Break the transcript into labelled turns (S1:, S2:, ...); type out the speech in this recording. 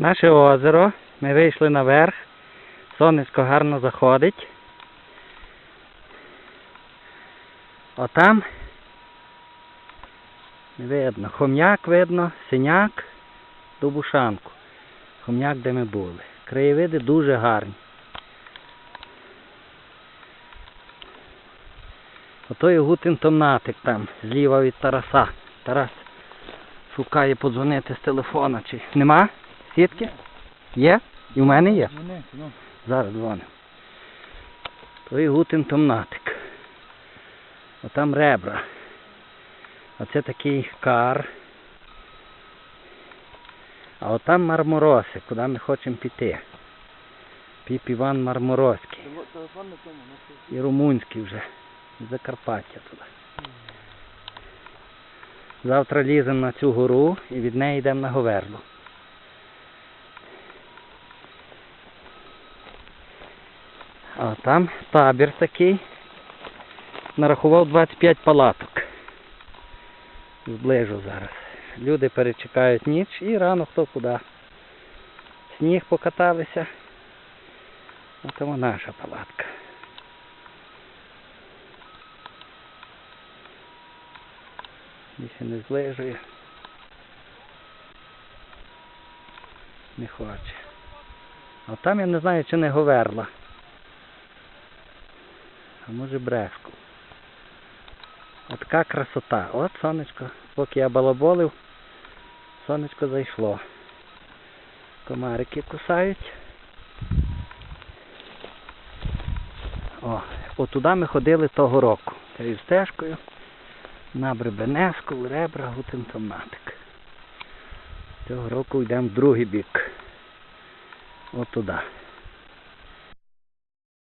S1: Наше озеро. Ми вийшли наверх. Сонечко гарно заходить. Отам не видно. Хом'як видно, синяк, Дубушанку. Хом'як, де ми були. Краєвиди дуже гарні. Ото і Гутин Томнатик там, зліва від Тараса. Тарас шукає подзвонити з телефона. Чи нема? Сітки? Є? І в мене є.
S2: ну.
S1: Зараз дзвоню. То і Гутин Томнатик. Отам ребра. Оце такий кар. А отам Мармороси, куди ми хочемо піти. Піп Іван Марморозький. І румунський вже. З Закарпаття туди. Завтра ліземо на цю гору і від неї йдемо на Говерлу. А там табір такий. Нарахував 25 палаток. Зближу зараз. Люди перечекають ніч і рано хто куди. Сніг покаталися. Ось наша палатка. Більше не злежує. Не хоче. А там я не знаю, чи не говерла. А може брешку. Отака красота. От сонечко. Поки я балаболив, сонечко зайшло. Комарики кусають. О, отуди ми ходили того року. Цією стежкою на Бребенеску, ребра, гутентоматик. Цього року йдемо в другий бік. От туди.